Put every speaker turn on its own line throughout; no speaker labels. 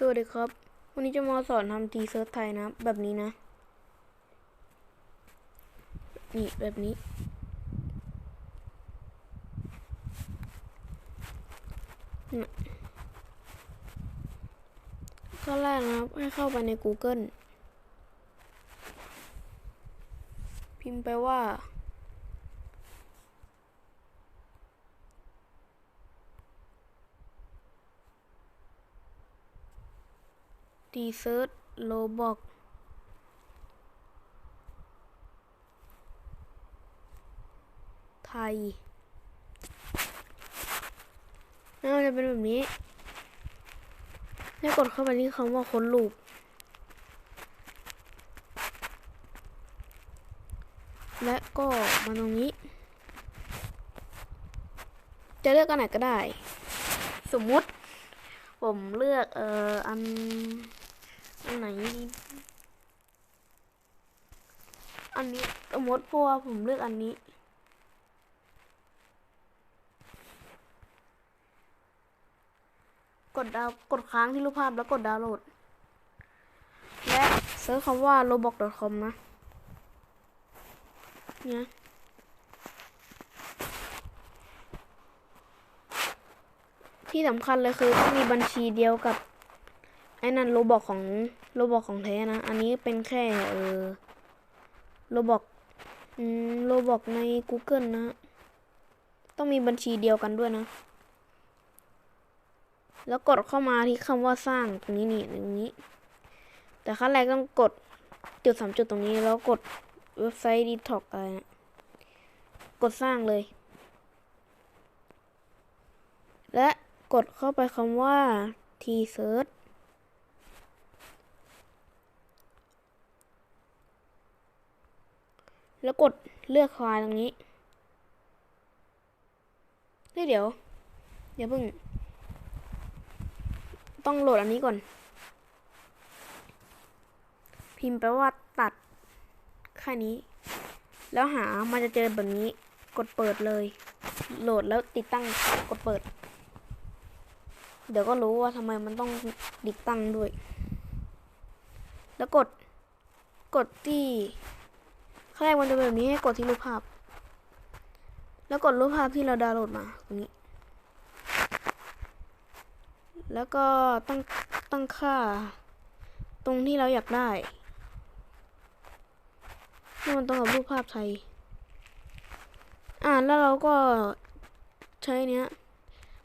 สวัสดีครับ วันนี้จะมาสอนทำทีเซิร์ชไทยนะ แบบนี้นะ นี่แบบนี้น่ะข้อแรกนะครับ ให้เข้าไปใน Google พิมพ์ไปว่า ดีเซิร์ชโลบอกไทยน่าจะเป็นแบบนี้แล้วกดเข้าไปที่คำว่าค้นลูปและก็มาตรงนี้ จะเลือกอันไหนก็ได้ สมมุติ ผมเลือกเอ่ออันอันไหนอันนี้สมมติพว่าผมเลือกอันนี้ กดดาวกดค้างที่รูปภาพแล้วกดดาวน์โหลด และเซิร์ชคำว่า roblox.com นะเนี่ย ที่สำคัญเลยคือต้องมีบัญชีเดียวกับไอ้นั่นโลบอกของโลบอกของแท้นะ อันนี้เป็นแค่เออโลบอกอืมโลบอกใน Google นะ ต้องมีบัญชีเดียวกันด้วยนะ แล้วกดเข้ามาที่คำว่าสร้างตรงนี้นี่ตรงนี้ แต่ขั้นแรกต้องกดจุดสามจุดตรงนี้ แล้วกดเว็บไซต์ดีท็อกอะไรนะกดสร้างเลย และ กดเข้าไปคำว่า t search แล้วกดเลือกไฟล์ตรงนี้เฮ้เดี๋ยว เดี๋ยวเพิ่ง ต้องโหลดอันนี้ก่อน พิมพ์ไปว่าตัดแค่นี้ แล้วหามันจะเจอแบบนี้ กดเปิดเลย โหลดแล้วติดตั้ง กดเปิด เดี๋ยวก็รู้ว่าทำไมมันต้องติดตั้งด้วย แล้วกด กดที่ขั้นแรกมันจะเป็นแบบนี้ให้กดที่รูปภาพ แล้วกดรูปภาพที่เราดาวน์โหลดมาตรงนี้ แล้วก็ตั้งตั้งค่า ตรงที่เราอยากได้ให้มันตรงกับรูปภาพไทย อ่าแล้วเราก็ใช้เนี้ย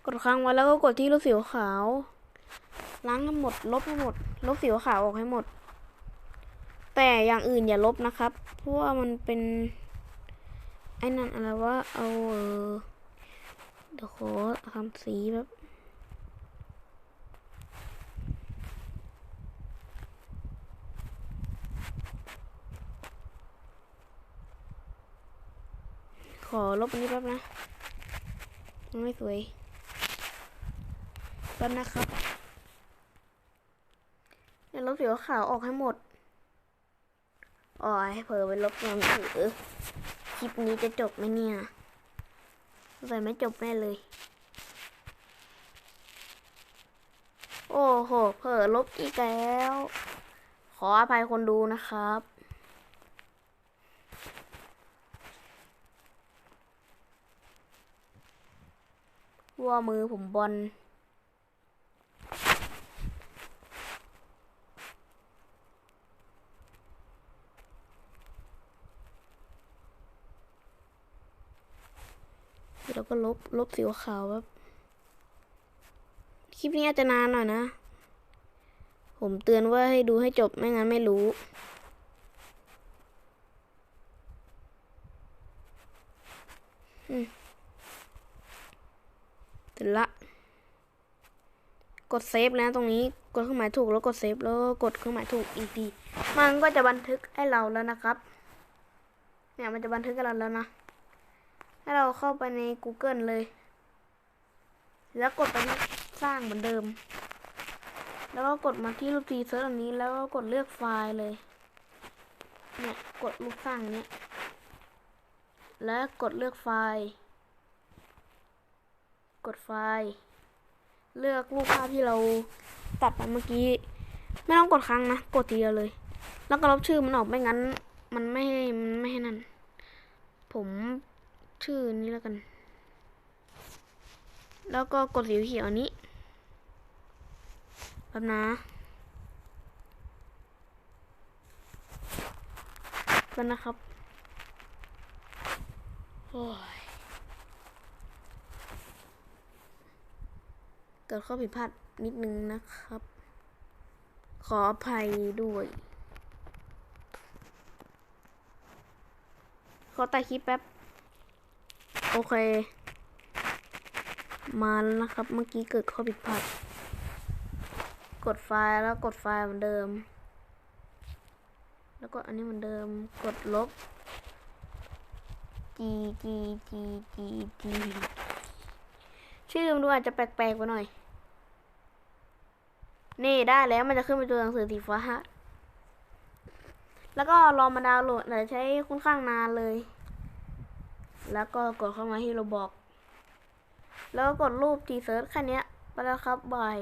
กดค้างไว้แล้วก็กดที่ลูกสีขาว ล้างทั้หมด ลบทั้หมด ลบสีขาวออกให้หมด แต่อย่างอื่นอย่าลบนะครับ เพราะว่ามันเป็นไอ้นั่นอะไรว่าเอาเดี๋ยวขอทำสีแบบขอลบอันนี้แป๊บนะมันไม่สวย ป๊บนะครับเดี๋ยวลบสีขาวออกให้หมดอ๋อให้เผลอไปลบมือถือคลิปนี้จะจบไหมเนี่ยใส่ไม่จบแน่เลย โอ้โห เผลอลบอีกแล้ว ขออภัยคนดูนะครับว่ามือผมบอล แล้วก็ลบลบสีขาวแบบคลิปนี้อาจจะนานหน่อยนะ ผมเตือนว่าให้ดูให้จบไม่งั้นไม่รู้เสร็จละ กดเซฟนะตรงนี้ กดเครื่องหมายถูกแล้วกดเซฟแล้วก็กดเครื่องหมายถูกอีกทีมันก็จะบันทึกให้เราแล้วนะครับ เนี่ยมันจะบันทึกให้เราแล้วนะ ให้เราเข้าไปใน Google เลย แล้วกดไปที่สร้างเหมือนเดิม แล้วก็กดมาที่รูปทีเซิร์ชอันนี้ แล้วก็กดเลือกไฟล์เลย เนี่ยกดรูปสร้างเนี้ย แล้วกดเลือกไฟล์ กดไฟล์ เลือกรูปภาพที่เราตัดไปเมื่อกี้ ไม่ต้องกดครั้งนะ กดทีเดียวเลย แล้วก็ลบชื่อมันออกไม่งั้น มันไม่ให้มันไม่ให้นั่น ผม ชื่อนี้แล้วกัน แล้วก็กดสีเขียวอันนี้แป๊บนะแป๊บนะครับโอ้ยเกิดข้อผิดพลาดนิดนึงนะครับ ขออภัยด้วย ขอตัดคลิปแป๊บ โอเค มาแล้วนะครับ เมื่อกี้เกิดข้อผิดพลาด กดไฟล์แล้วกดไฟล์เหมือนเดิม แล้วก็อันนี้เหมือนเดิม กดลบ G G G G G ชื่อมันดูอาจจะแปลกๆไปหน่อย นี่ได้แล้วมันจะขึ้นเป็นตัวหนังสือสีฟ้าแล้วก็รอมาดาวน์โหลดแต่ใช้ค่อนข้างนานเลย แล้วก็กดเข้ามาที่เราบอก แล้วก็กดรูปทีเซิร์ชแค่เนี้ยไปแล้วครับบาย